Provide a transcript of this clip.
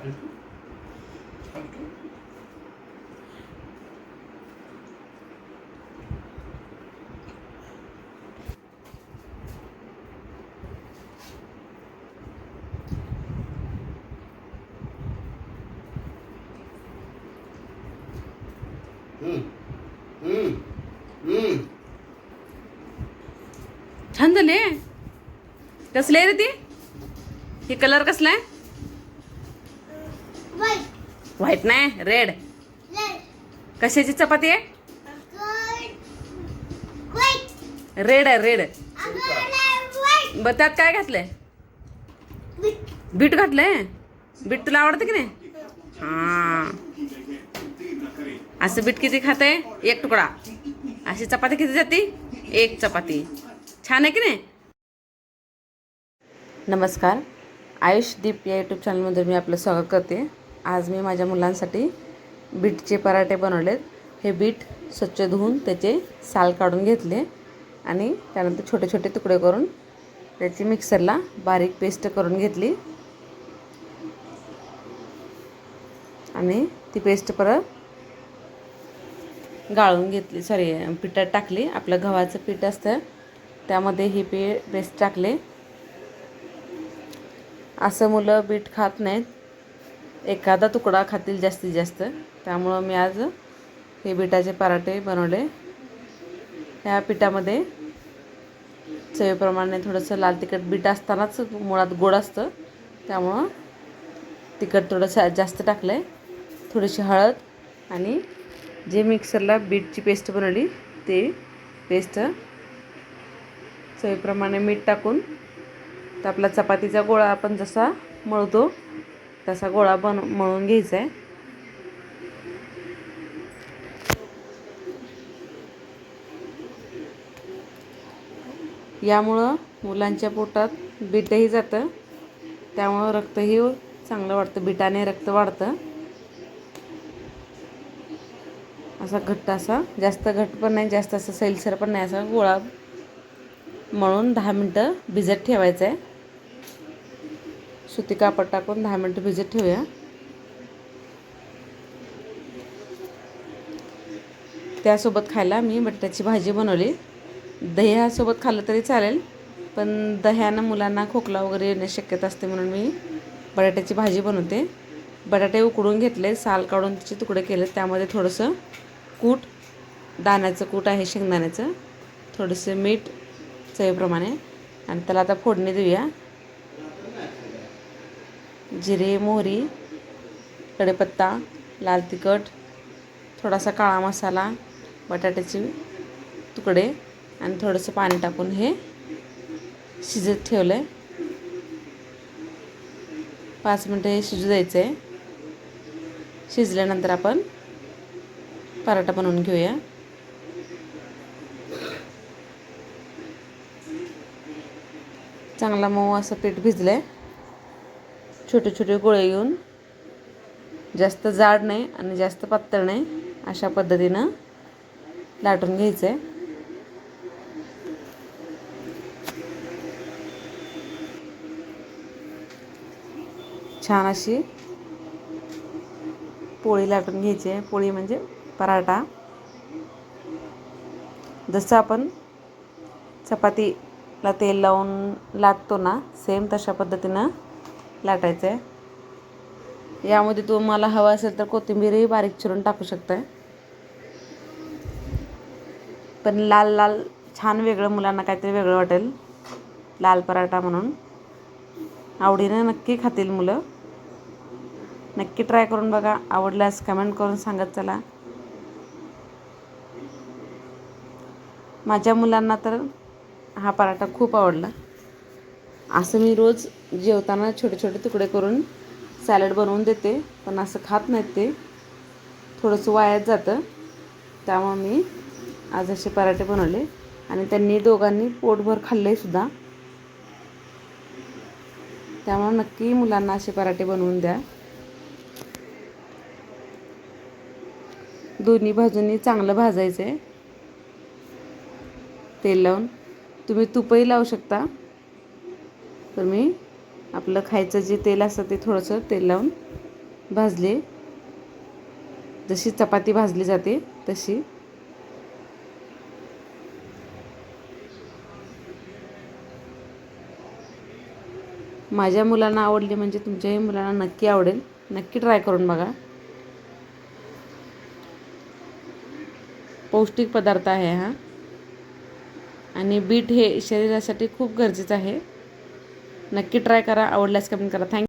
फालतू फालतू कसले रे ती? हे कलर कसला आहे व्हाईट नाही? रेड. कशाची चपाती आहे. रेड आहे रेड. ब त्यात काय घातलंय. बीट घातलंय? बीट तुला आवडतं की नाही? हा. असं बीट किती खाते एक तुकडा. अशी चपाती किती जाते? एक चपाती. छान आहे की नाही? नमस्कार. आयुष दीप या यूट्यूब चॅनलमध्ये मी आपलं स्वागत करते. आज मी माझ्या मुलांसाठी बीटचे पराठे बनवलेत. हे बीट स्वच्छ धुवून त्याचे साल काढून घेतले आणि त्यानंतर छोटे छोटे तुकडे करून त्याची मिक्सरला बारीक पेस्ट करून घेतली. आणि ती पेस्ट परत गाळून घेतली. सॉरी पिठात टाकली. आपलं गव्हाचं पीठ असतं त्यामध्ये ही पे पेस्ट टाकले. असं मुलं बीट खात नाहीत. एखादा तुकडा खातील जास्तीत जास्त. त्यामुळं मी आज हे बिटाचे पराठे बनवले. ह्या पिठामध्ये चवीप्रमाणे थोडंसं लाल तिखट बीट असतानाच मुळात गोड असतं. त्यामुळं तिखट थोडंसं जास्त टाकलं आहे थोडीशी हळद आणि जे मिक्सरला बीटची पेस्ट बनवली ते पेस्ट चवीप्रमाणे मीठ टाकून तर आपला चपातीचा गोळा आपण जसा मळतो तसा गोळा बन मळून घ्यायचा आहे यामुळं मुलांच्या पोटात बीटही जातं. त्यामुळं रक्तही चांगलं वाढतं. बिटाने रक्त वाढतं. असा घट्ट असा जास्त घट्ट पण नाही जास्त असं सैलसर पण नाही. असा गोळा मळून दहा मिनटं भिजत ठेवायचं आहे सुती कापड टाकून दहा मिनटं भिजत ठेवूया. त्यासोबत खायला मी बटाट्याची भाजी बनवली. दह्यासोबत खाल्लं तरी चालेल पण दह्यानं मुलांना खोकला वगैरे येण्याची शक्यता असते म्हणून मी बटाट्याची भाजी बनवते. बटाटे उकडून घेतले साल काढून त्याचे तुकडे केले त्यामध्ये थोडंसं कूट दाण्याचं कूट आहे शेंगदाण्याचं थोडंसं मीठ चवीप्रमाणे आणि त्याला आता फोडणी देऊया. जिरे मोहरी कढीपत्ता लाल तिखट थोडासा काळा मसाला बटाट्याचे तुकडे आणि थोडंसं पाणी टाकून हे शिजत ठेवलं आहे पाच मिनटं हे शिजू द्यायचं आहे शिजल्यानंतर आपण पराठा बनवून घेऊया. चांगला मऊ असं पीठ भिजलं आहे छोटे छोटे गोळे घेऊन जास्त जाड नाही आणि जास्त पातळ नाही अशा पद्धतीनं लाटून घ्यायचं आहे छान अशी पोळी लाटून घ्यायची आहे. पोळी म्हणजे पराठा. जसं आपण चपातीला तेल लावून लाटतो ना सेम तशा पद्धतीनं लाटायचं आहे यामध्ये तुम्हाला हवं असेल तर कोथिंबीरही बारीक चिरून टाकू शकताय. पण लाल लाल छान वेगळं मुलांना काहीतरी वेगळं वाटेल. लाल पराठा म्हणून. आवडीनं नक्की खातील मुलं. नक्की ट्राय करून बघा. आवडल्यास कमेंट करून सांगत चला. माझ्या मुलांना तर हा पराठा खूप आवडला. असं मी रोज जेवताना छोटे छोटे तुकडे करून सॅलड बनवून देते पण असं खात नाहीत ते. थोडंसं वायात जातं. त्यामुळं मी आज असे पराठे बनवले. आणि त्यांनी दोघांनी पोटभर खाल्ले सुद्धा. त्यामुळं नक्की मुलांना असे पराठे बनवून द्या. दोन्ही बाजूंनी चांगलं भाजायचं आहे तेल लावून. तुम्ही तुपही लावू शकता. तर मी आपलं खायचं जे तेल असतं ते थोडंसं तेल लावून भाजले. जशी चपाती भाजली जाते तशी. माझ्या मुलांना आवडली म्हणजे तुमच्याही मुलांना नक्की आवडेल. नक्की ट्राय करून बघा. पौष्टिक पदार्थ आहे हा. आणि बीट हे शरीरासाठी खूप गरजेचं आहे. नक्की ट्राय करा. आवडल्यास कमेंट करा. थँक